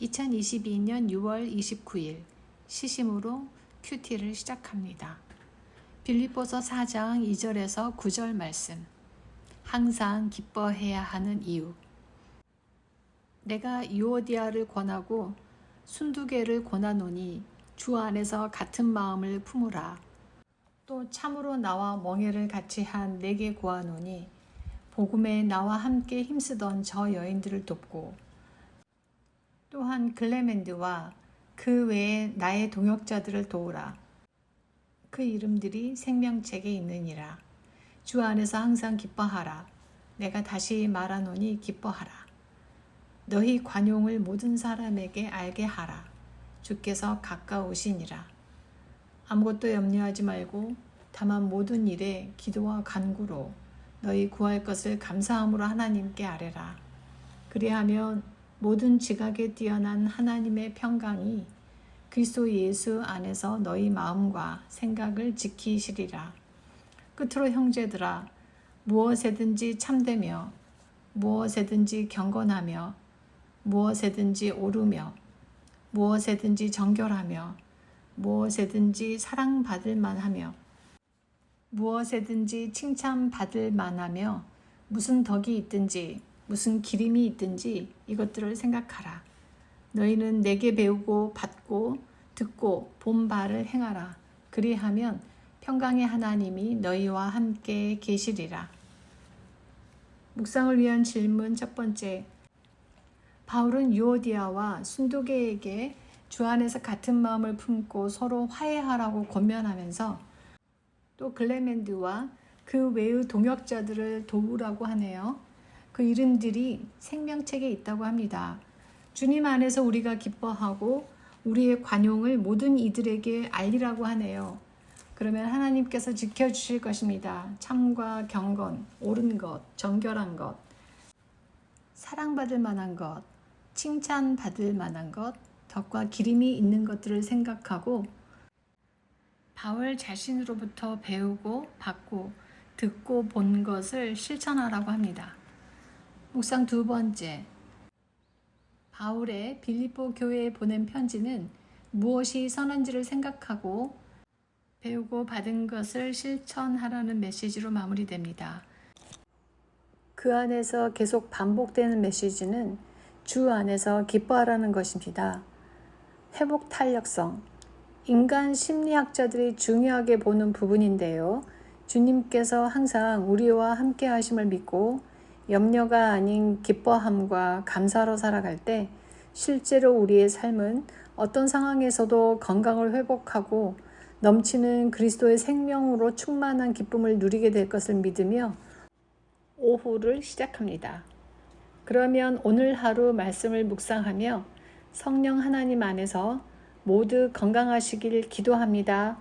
2022년 6월 29일 시심으로 큐티를 시작합니다. 빌립보서 4장 2절에서 9절 말씀. 항상 기뻐해야 하는 이유. 내가 유오디아를 권하고 순두개를 권하노니 주 안에서 같은 마음을 품으라. 또 참으로 나와 멍에를 같이 한 내게 구하노니 복음에 나와 함께 힘쓰던 저 여인들을 돕고 또 한 글레멘드와 그 외에 나의 동역자들을 도우라. 그 이름들이 생명책에 있느니라. 주 안에서 항상 기뻐하라. 내가 다시 말하노니 기뻐하라. 너희 관용을 모든 사람에게 알게 하라. 주께서 가까우시니라. 아무것도 염려하지 말고 다만 모든 일에 기도와 간구로 너희 구할 것을 감사함으로 하나님께 아뢰라. 그리하면 모든 지각에 뛰어난 하나님의 평강이 그리스도 예수 안에서 너희 마음과 생각을 지키시리라. 끝으로 형제들아 무엇에든지 참되며 무엇에든지 경건하며 무엇에든지 오르며 무엇에든지 정결하며 무엇에든지 사랑받을 만하며 무엇에든지 칭찬받을 만하며 무슨 덕이 있든지 무슨 기림이 있든지 이것들을 생각하라. 너희는 내게 배우고 받고 듣고 본 바를 행하라. 그리하면 평강의 하나님이 너희와 함께 계시리라. 묵상을 위한 질문 첫 번째. 바울은 유오디아와 순도계에게 주 안에서 같은 마음을 품고 서로 화해하라고 권면하면서 또 글레멘드와 그 외의 동역자들을 도우라고 하네요. 그 이름들이 생명책에 있다고 합니다. 주님 안에서 우리가 기뻐하고 우리의 관용을 모든 이들에게 알리라고 하네요. 그러면 하나님께서 지켜주실 것입니다. 참과 경건, 옳은 것, 정결한 것, 사랑받을 만한 것, 칭찬받을 만한 것, 덕과 기림이 있는 것들을 생각하고 바울 자신으로부터 배우고 받고 듣고 본 것을 실천하라고 합니다. 묵상 두 번째. 바울의 빌립보 교회에 보낸 편지는 무엇이 선한지를 생각하고 배우고 받은 것을 실천하라는 메시지로 마무리됩니다. 그 안에서 계속 반복되는 메시지는 주 안에서 기뻐하라는 것입니다. 회복 탄력성. 인간 심리학자들이 중요하게 보는 부분인데요. 주님께서 항상 우리와 함께 하심을 믿고 염려가 아닌 기뻐함과 감사로 살아갈 때 실제로 우리의 삶은 어떤 상황에서도 건강을 회복하고 넘치는 그리스도의 생명으로 충만한 기쁨을 누리게 될 것을 믿으며 오후를 시작합니다. 그러면 오늘 하루 말씀을 묵상하며 성령 하나님 안에서 모두 건강하시길 기도합니다.